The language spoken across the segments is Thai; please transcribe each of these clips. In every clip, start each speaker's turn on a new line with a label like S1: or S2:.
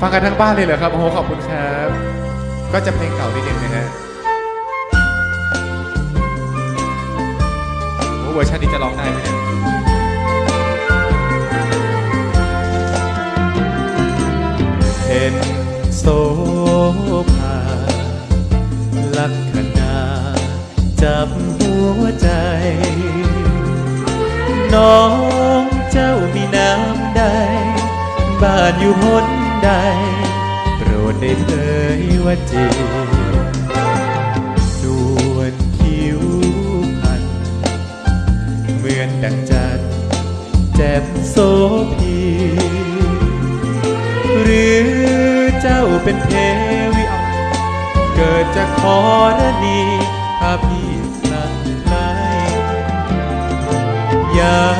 S1: ฟังกันทั้งบ้านเลยเหรอครับโอ้โหขอบคุณครับ ก็จะเพลงเก่านิดนึงนะฮะโอ้เวอร์ชันนี้จะร้องได้ไหมเนี่ยเห็นโสภาลักษณาจับหัวใจ น้องเจ้ามีน้ำใด บ้านอยู่หน ใด โปรดได้เผยว่าจีนวลคิ้วพัน เหมือนดังจันแจ่มโสพี หรือเจ้าเป็นเทวิเอเกิดจากขอรณีพาพี่พลัดไหลยา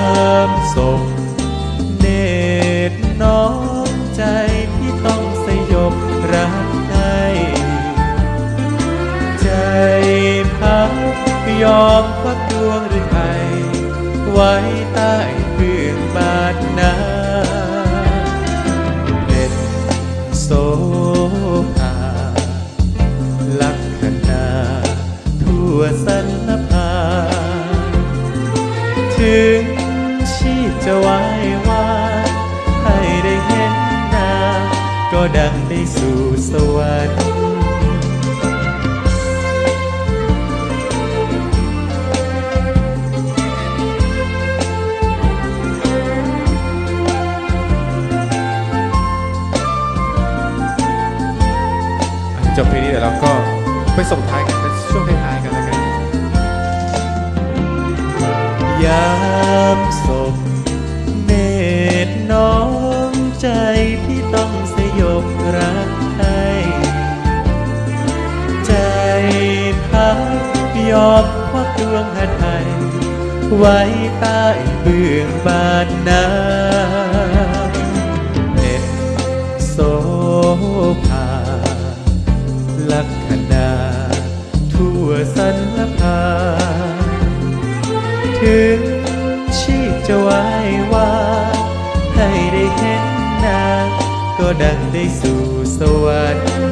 S1: ไทย ไว้ใต้เบื้องบาดนาเป็นโสภาลักษณาทั่วสรรพาถึงชีพจะไว้ว่าให้ได้เห็นหนา ก็ดังได้สู่สวรรค์ จบเพลงนี้เดี๋ยวเราก็ไปส่งท้ายกันเป็นช่วงท้ายๆกันแล้วกันยามศพเนตรน้องใจที่ต้องสยบรักให้ใจพักยอมควักดวงหัดไทยไว้ใต้เบื้องบานนา นภาถึงชีพจะไหววาให้ได้เห็นนางก็ดังได้สู่สวรรค์